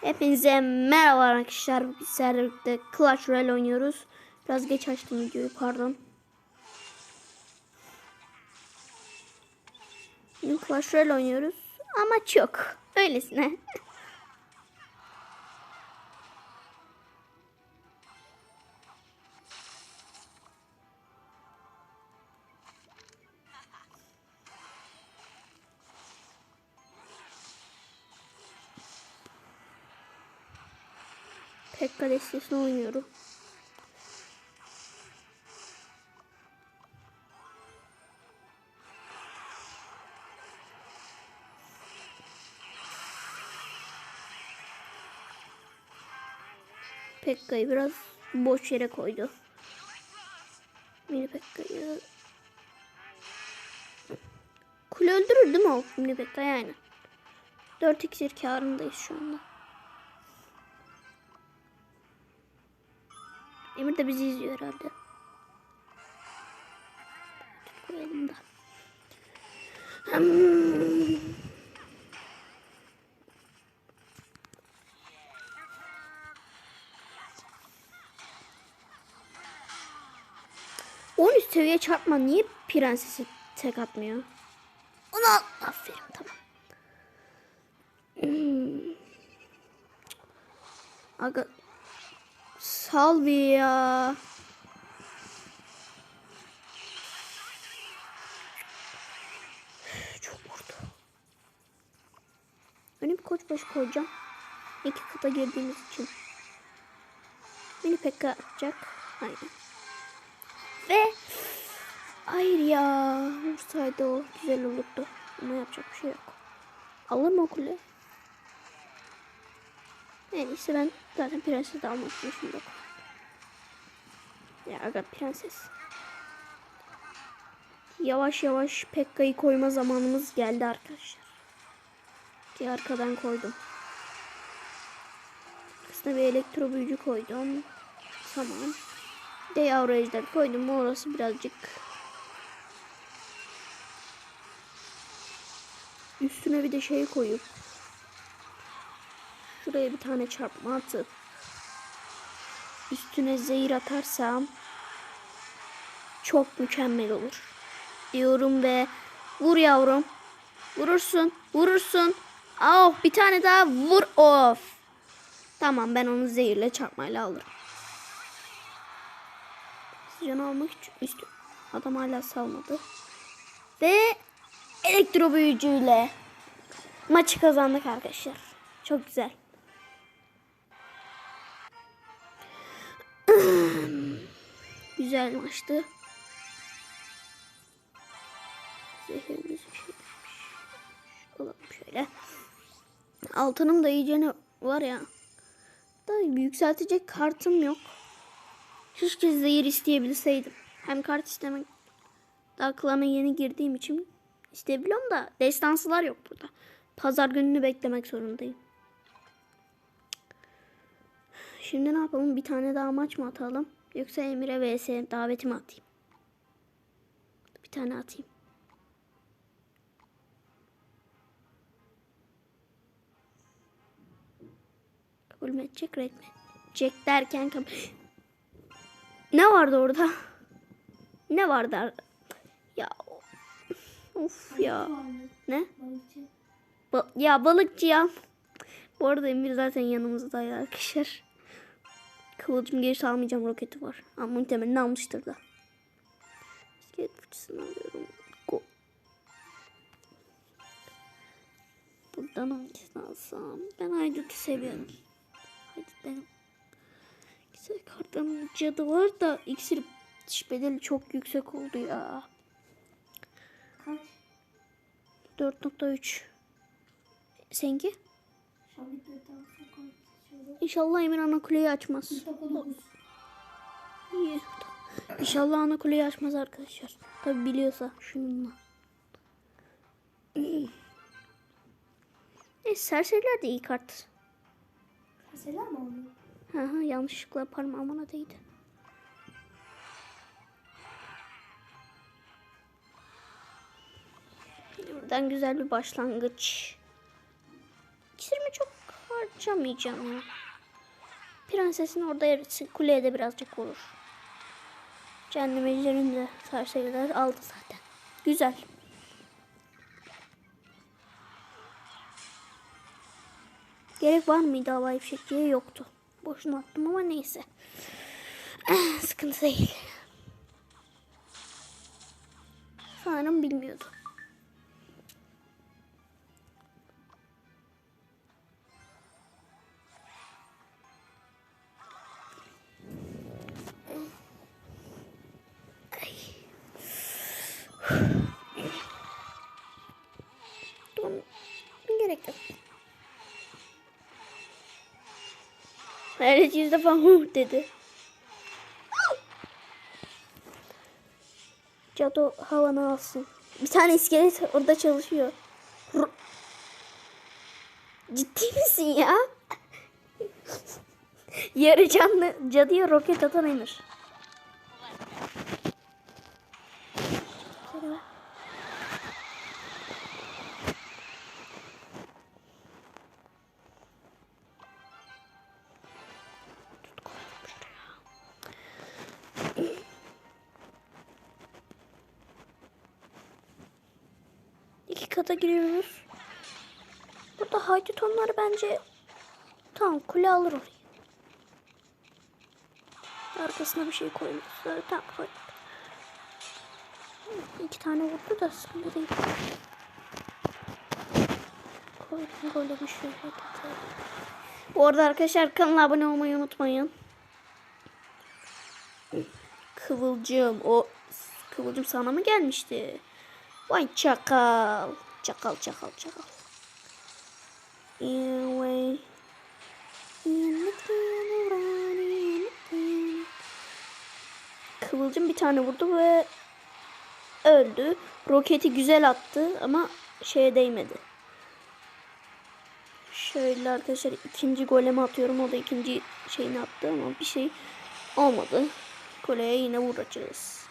Hepinize merhaba arkadaşlar. Bizlerle Clash Royale oynuyoruz. Biraz geç açtım videoyu pardon. Clash Royale oynuyoruz. Amaç yok. Öylesine. Destesini oynuyorum. Pekka'yı biraz boş yere koydu. Mini Pekka'yı Kule öldürür değil mi o Mini Pekka yani? 4 iksir karındayız şu anda. De bizi izliyor herhalde. Koyalım da. On üst seviye çarpma niye prensesi tek atmıyor? Onu al. Aferin tamam. Hmm. Aga Sal bir ya. Çok vurdu. Öne bir koç başı koyacağım. İki kata girdiğimiz için. Beni pekka atacak. Aynen. Ve hayır ya. Vursaydı o güzel olurdu. Ama yapacak bir şey yok. Alır mı o kule? Neyse ben zaten prenses almak için yok. Ya aga prenses. Yavaş yavaş Pekka'yı koyma zamanımız geldi arkadaşlar. Ki arkadan koydum. Aslında bir elektro büyücü koydum. Tamam. De yavru ejder koydum orası birazcık üstüne bir de şey koyup şuraya bir tane çarpma atıp üstüne zehir atarsam çok mükemmel olur. Diyorum ve vur yavrum. Vurursun. Vurursun. Ah bir tane daha vur. Of. Tamam ben onu zehirle çarpmayla alırım. Canı almak için üstü. Adam hala salmadı. Ve elektro büyücüyle maçı kazandık arkadaşlar. Çok güzel. Güzel maçtı. Zehirimiz bir şey şöyle. Altınım da iyice ne var ya. Da yükseltecek kartım yok. Keşke zehir isteyebilseydim. Hem kart istemek daha klana yeni girdiğim için isteyebiliyorum da destansılar yok burada. Pazar gününü beklemek zorundayım. Şimdi ne yapalım? Bir tane daha maç mı atalım? Yoksa Emir'e vs daveti mi atayım? Bir tane atayım. Kabul mü edecek, red mi? Jack derken kabul... Ne vardı orada? Ne vardı? ar- Ya of ya. Ne? Ba- ya balıkçı ya. Bu arada Emir zaten yanımızda arkadaşlar. Kıvılcım geri almayacağım roketi var. Ama muhtemelen almıştır da. İskelet fıçısını alıyorum. Go. Buradan hangisini alsam? Ben Haydut'u seviyorum. Benim. Güzel kartlarım cadı var da iksir bedeli çok yüksek oldu ya. Kaç? 4.3. Seninki? Şabit ve tavsiye koy. Şöyle. İnşallah Emir ana kuleyi açmaz. İyi. İnşallah ana kuleyi açmaz arkadaşlar. Tabi biliyorsa şununla. E, serseriler de iyi kart. Mesela mı oluyor? Hı hı, yanlışlıkla parmağıma değdi. Buradan güzel bir başlangıç. İksir mi çok Harcamayacağım ya. Prensesin orada eritsin. Kuleye de birazcık vurur. Cehennem ejderini de serseriler aldı zaten. Güzel. Gerek var mıydı havai fişekçiye? Yoktu. Boşuna attım ama neyse. Eh, Sıkıntı değil. Sanırım bilmiyordu. Tamam. Gerek yok. Hayalet yüz defa hu dedi. Cadı havanı alsın. Bir tane iskelet orada çalışıyor. Ciddi misin ya? Yarı canlı cadıya roket atan Emir. Haydut onları bence tamam kule alır orayı. Arkasına bir şey koymuşlar. Tamam koy. İki tane vurdu da sıkıntı değil. Koydum böyle bir şey. Bu arada arkadaşlar kanala abone olmayı unutmayın. Kıvılcım o kıvılcım sana mı gelmişti? Vay çakal. Çakal çakal çakal. Anyway. Kıvılcım bir tane vurdu ve öldü. Roketi güzel attı ama şeye değmedi. Şöyle arkadaşlar ikinci golemi atıyorum. O da ikinci şeyini attı ama bir şey olmadı. Goleye yine vuracağız.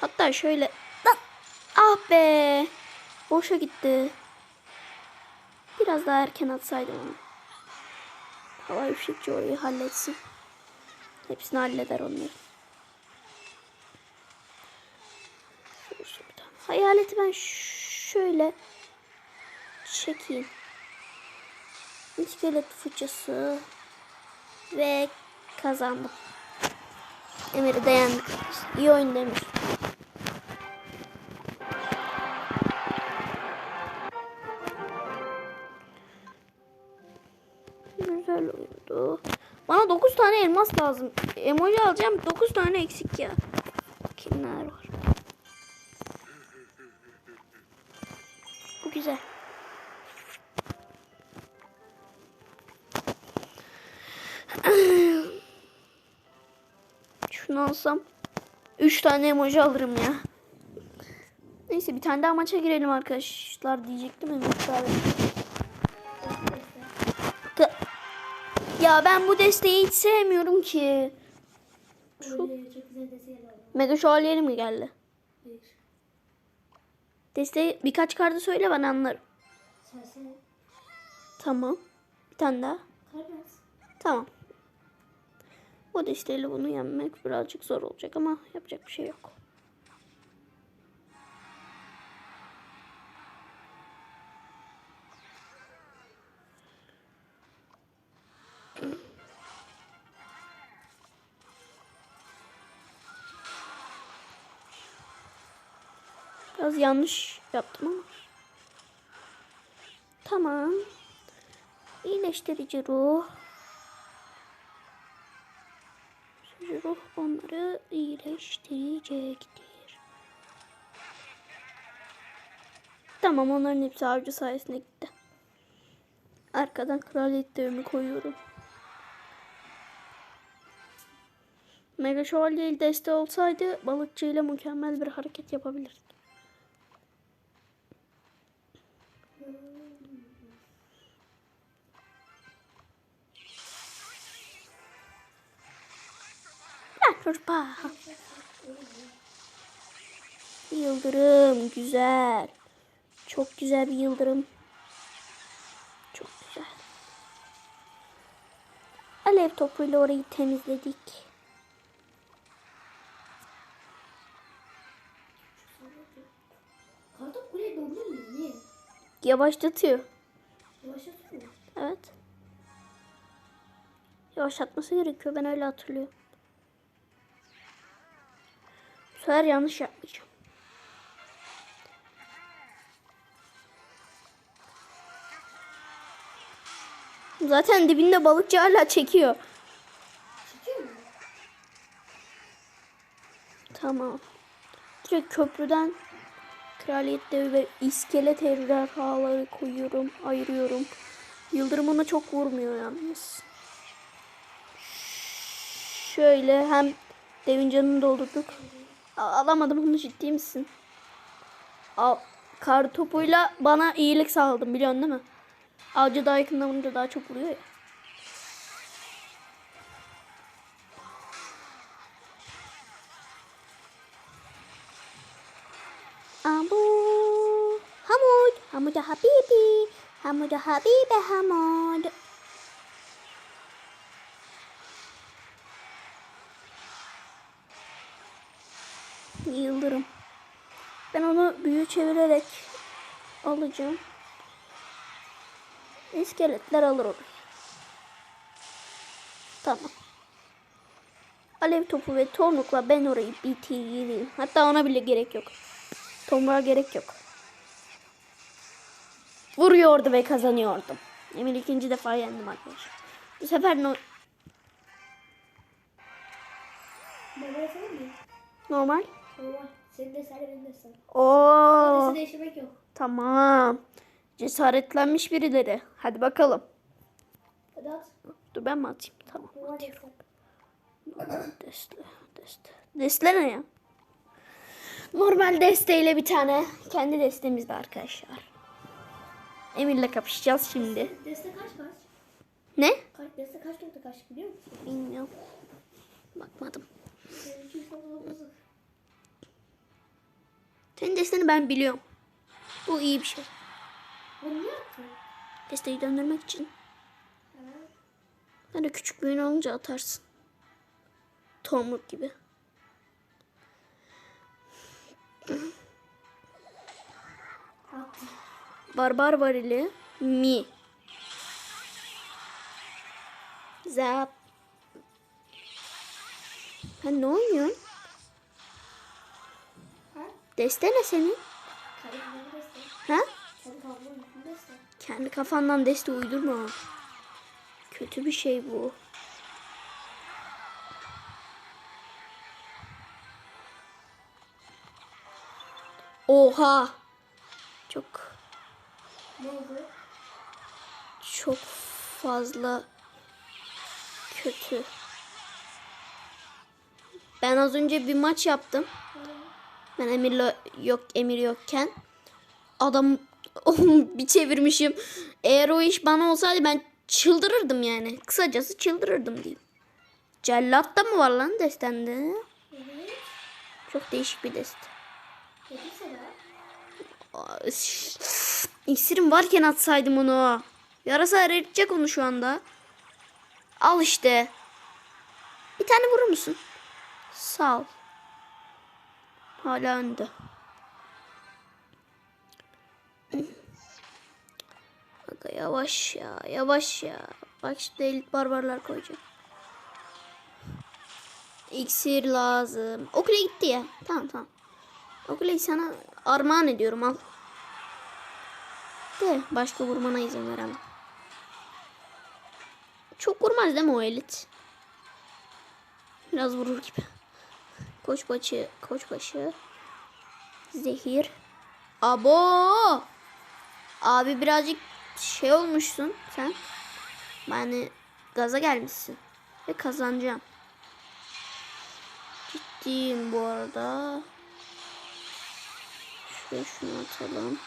Hatta şöyle ah be boşa gitti. Biraz daha erken atsaydım onu. Havai fişekçi orayı halletsin. Hepsini halleder onları. Hayaleti ben şöyle çekeyim. İskelet fıçısı ve kazandım. Emir'i de yendik. İyi oyun demiş. 9 tane elmas lazım. Emoji alacağım. 9 tane eksik ya. Kimler var? Bu güzel. Şunu alsam 3 tane emoji alırım ya. Neyse bir tane daha maça girelim arkadaşlar diyecektim ama Ya ben bu desteği hiç sevmiyorum ki. Çok mega şövalyeli mi geldi? Desteği birkaç kartı söyle ben anlarım. Tamam. Bir tane daha. Tamam. O desteğiyle bunu yenmek birazcık zor olacak ama yapacak bir şey yok. Biraz yanlış yaptım ama. Tamam. İyileştirici ruh. İyileştirici ruh onları iyileştirecektir. Tamam onların hepsi avcı sayesinde gitti. Arkadan kraliyet devimi koyuyorum. Mega Şövalye deste olsaydı balıkçıyla mükemmel bir hareket yapabilirdik. Çocuklar. Yıldırım güzel. Çok güzel bir yıldırım. Çok güzel. Alev topuyla orayı temizledik. Yavaşlatıyor. Yavaşlatıyor mu? Evet. Yavaşlatması gerekiyor. Ben öyle hatırlıyorum. Sefer yanlış yapmayacağım. Zaten dibinde balıkçı hala çekiyor. Tamam. Direkt köprüden kraliyet devi ve iskelet ejderhaları koyuyorum, ayırıyorum. Yıldırım ona çok vurmuyor yalnız. Şöyle hem devin canını doldurduk. Alamadım onu ciddi misin? Al, kar topuyla bana iyilik sağladın biliyorsun değil mi? Avcı daha yakından vurunca daha çok vuruyor ya. Abu Hamud Hamud Habibi Hamud Habibi Hamud Yıldırım. Ben onu büyü çevirerek alacağım. İskeletler alır onu. Tamam. Alev topu ve tomrukla ben orayı bitireyim. Hatta ona bile gerek yok. Tomruğa gerek yok. Vuruyordu ve kazanıyordum. Emin ikinci defa yendim arkadaşlar. Bu sefer no normal. Normal. Senin de benim sen. Oo, değiştirmek yok. tamam. Cesaretlenmiş birileri. Hadi bakalım. Hadi at. Dur ben mi atayım? Tamam. Normal destek. Deste, deste. Deste ne ya? Normal desteyle bir tane kendi destemizde arkadaşlar. Emir'le kapışacağız şimdi. Deste kaç kaç? Ne? Kaç deste kaç nokta kaç biliyor musun? Bilmiyorum. Bakmadım. Senin desteni ben biliyorum. Bu iyi bir şey. Bunu yaptın? Desteği döndürmek için. Ha? Hani küçük büyüğün olunca atarsın. Tomruk gibi. Barbar varili mi. Zap. Sen ne oynuyorsun? Ha? Deste ne senin? Ha? Kendi kafandan deste uydurma. Kötü bir şey bu. Oha. Çok çok fazla kötü. Ben az önce bir maç yaptım. Ben Emir'le yok Emir yokken adam bir çevirmişim. Eğer o iş bana olsaydı ben çıldırırdım yani. Kısacası çıldırırdım diyeyim. Cellat da mı var lan destende? Evet. Çok değişik bir şş, İksirim varken atsaydım onu. Yarasa eritecek onu şu anda. Al işte. Bir tane vurur musun? Sağ ol. Hala önde. Yavaş ya, yavaş ya. Bak işte elit barbarlar koyacağım. İksir lazım. Okula gitti ya. Tamam tamam. Okuleyi sana armağan ediyorum al. De başka vurmana izin veremem. Çok vurmaz değil mi o elit? Biraz vurur gibi. Koçbaşı, koçbaşı. Zehir. Abo! Abi birazcık şey olmuşsun sen. Yani gaza gelmişsin. Ve kazanacağım. Ciddiyim bu arada. Şuraya şunu atalım.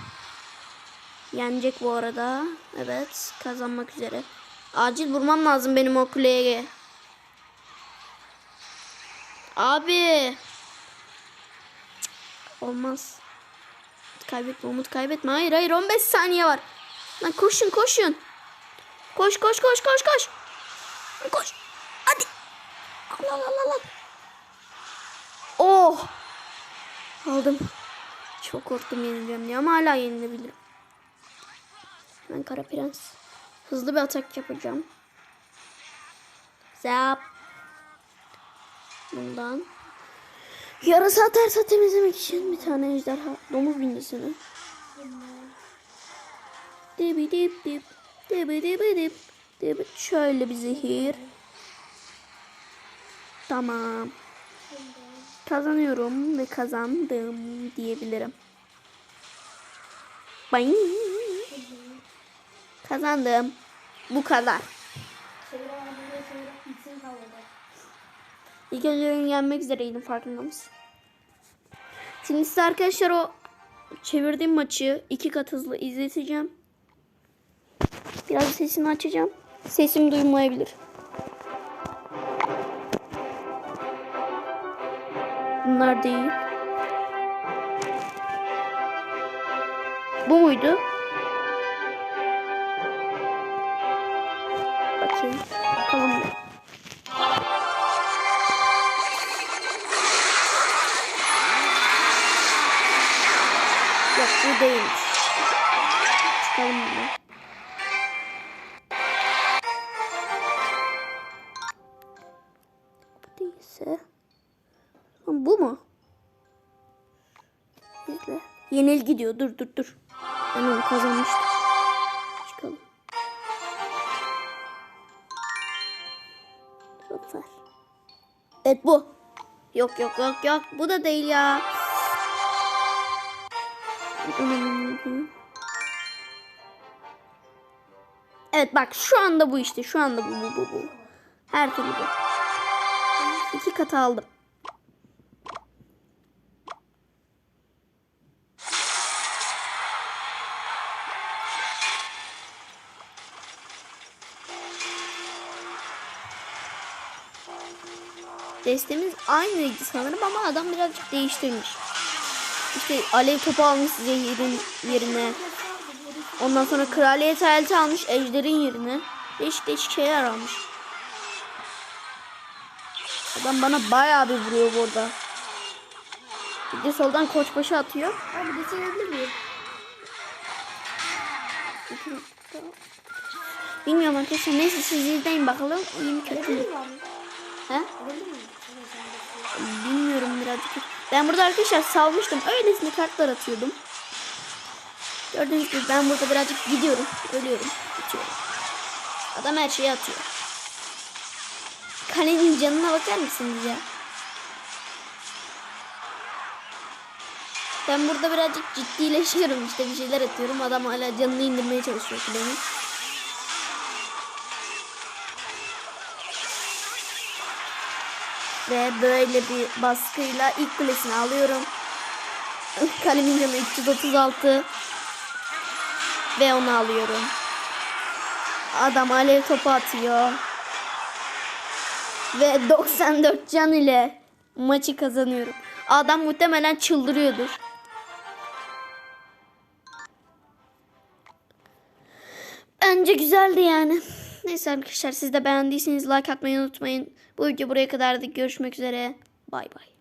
Yenecek bu arada. Evet. Kazanmak üzere. Acil vurmam lazım benim o kuleye. Abi. Cık, Olmaz. Kaybetme Umut kaybetme. Hayır hayır 15 saniye var. Lan koşun koşun. Koş koş koş koş koş. Koş. Hadi. Al al al. Oh. Aldım. Çok korktum yenileceğim diye ama hala yenilebilirim. Ben Kara Prens. Hızlı bir atak yapacağım. Zap. Bundan. Yarasa atarsa temizlemek için bir tane ejderha. Domuz bincesini. Dibi dip dip. Dibi dibi dip. Dibi. Şöyle bir zehir. Tamam. Kazanıyorum ve kazandım diyebilirim. Bayım. Kazandım. Bu kadar. İlk önce yenmek üzereydim farkında mısın? Şimdi size arkadaşlar o çevirdiğim maçı iki kat hızlı izleteceğim. Biraz sesini açacağım. Sesim duymayabilir. Bunlar değil. Bu muydu? Lan bu mu? İzle. Yenilgi diyor. Dur dur dur. Ben onu kazanmıştım. Çıkalım. Zafer. Evet bu. Yok yok yok yok. Bu da değil ya. Evet bak şu anda bu işte. Şu anda bu bu bu bu. Her türlü bu. İki kat aldım. Destemiz aynıydı sanırım ama adam birazcık değiştirmiş. İşte alev topu almış zehirin yerine. Ondan sonra kraliyet elti almış ejderin yerine. Değişik değişik şeyler almış. Adam bana bayağı bir vuruyor burada. Bir de soldan koçbaşı atıyor. Abi de çevirebilir miyim? Bilmiyorum arkadaşlar. Neyse siz izleyin bakalım. İyi mi kötü mü? He? Bilmiyorum birazcık. Ben burada arkadaşlar salmıştım. Öylesine kartlar atıyordum. Gördüğünüz gibi ben burada birazcık gidiyorum. Ölüyorum. Bitiyorum. Adam her şeyi atıyor. Kalenin canına bakar mısınız ya? Ben burada birazcık ciddileşiyorum işte bir şeyler atıyorum. Adam hala canını indirmeye çalışıyor kulenin. Ve böyle bir baskıyla ilk kulesini alıyorum. Kalemin canı 336. Ve onu alıyorum. Adam alev topu atıyor. Ve 94 can ile maçı kazanıyorum. Adam muhtemelen çıldırıyordur. Bence güzeldi yani. Neyse arkadaşlar siz de beğendiyseniz like atmayı unutmayın. Bu video buraya kadardı. Görüşmek üzere. Bay bay.